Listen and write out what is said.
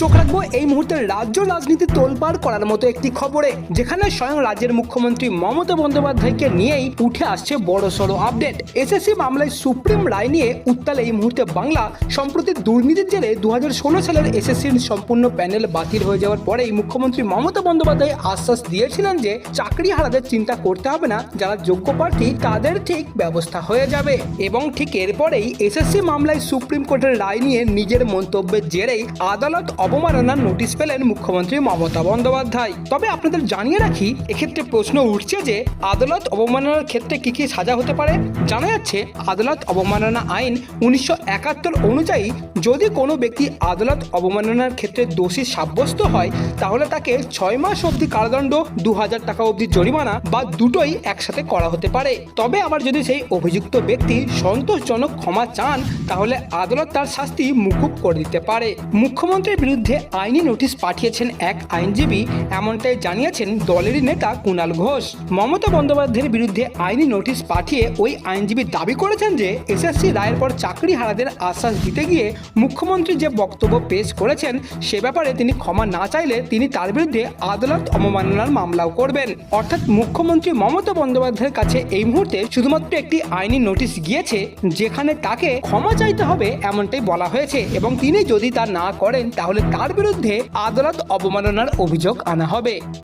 চোখ রাখব এই মুহূর্তে রাজ্য রাজনীতি তোলপাড় করার মতো একটি খবরে, যেখানে স্বয়ং রাজ্যের মুখ্যমন্ত্রী মমতা বন্দ্যোপাধ্যায়কে নিয়েই উঠে আসছে বড় সড়ো আপডেট এসএসসি মামলায় সুপ্রিম রায় নিয়ে উত্তাল এই মুহূর্তে বাংলা। সম্প্রতি দুর্নীতির জেরে দু হাজার ষোলো সালের এসএসসির সম্পূর্ণ প্যানেল বাতিল হয়ে যাওয়ার পরেই মুখ্যমন্ত্রী মমতা বন্দ্যোপাধ্যায় আশ্বাস দিয়েছিলেন যে চাকরি হারাদের চিন্তা করতে হবে না, যারা যোগ্য প্রার্থী তাদের ঠিক ব্যবস্থা হয়ে যাবে। এবং ঠিক এরপরেই এসএসসি মামলায় সুপ্রিম কোর্টের রায় নিয়ে নিজের মন্তব্যের জেরেই আদালত অবমাননার নোটিশ পেলেন মুখ্যমন্ত্রী মমতা বন্দ্যোপাধ্যায়। তবে আপনাদের জানিয়ে রাখি, এক্ষেত্রে প্রশ্ন উঠছে যে, আদালত অবমাননার ক্ষেত্রে কি কি সাজা হতে পারে? জানা যাচ্ছে, আদালত অবমাননা আইন উনিশশো একাত্তর অনুযায়ী যদি কোনো ব্যক্তি আদালত অবমাননার ক্ষেত্রে দোষী সাব্যস্ত হয়, তাহলে তাকে ছয় মাস অবধি কারাদণ্ড, দু হাজার টাকা অবধি জরিমানা বা দুটোই একসাথে করা হতে পারে। তবে আবার যদি সেই অভিযুক্ত ব্যক্তি সন্তোষজনক ক্ষমা চান তাহলে আদালত তার শাস্তি মুকুব করে দিতে পারে। মুখ্যমন্ত্রীর বিরুদ্ধে আইনি নোটিশ পাঠিয়েছেন এক আইনজীবী, এমনটাই জানিয়েছেন দলেরই নেতা কুণাল ঘোষ। মমতা বন্দ্যোপাধ্যায়ের বিরুদ্ধে আইনি নোটিশ পাঠিয়ে ওই আইনজীবী দাবি করেছেন যে, এসএসসি রায়ের পর চাকরি হারাদের আশ্বাস দিতে গিয়ে মুখ্যমন্ত্রী যে বক্তব্য পেশ করেছেন, সে ব্যাপারে তিনি ক্ষমা না চাইলে তিনি তার বিরুদ্ধে আদালত অবমাননার মামলাও করবেন। অর্থাৎ মুখ্যমন্ত্রী মমতা বন্দ্যোপাধ্যায়ের কাছে এই মুহূর্তে শুধুমাত্র একটি আইনি নোটিশ গিয়েছে, যেখানে তাকে ক্ষমা চাইতে হবে এমনটাই বলা হয়েছে এবং তিনি যদি তা না করেন তাহলে তার বিরুদ্ধে আদালত অবমাননার অভিযোগ আনা হবে।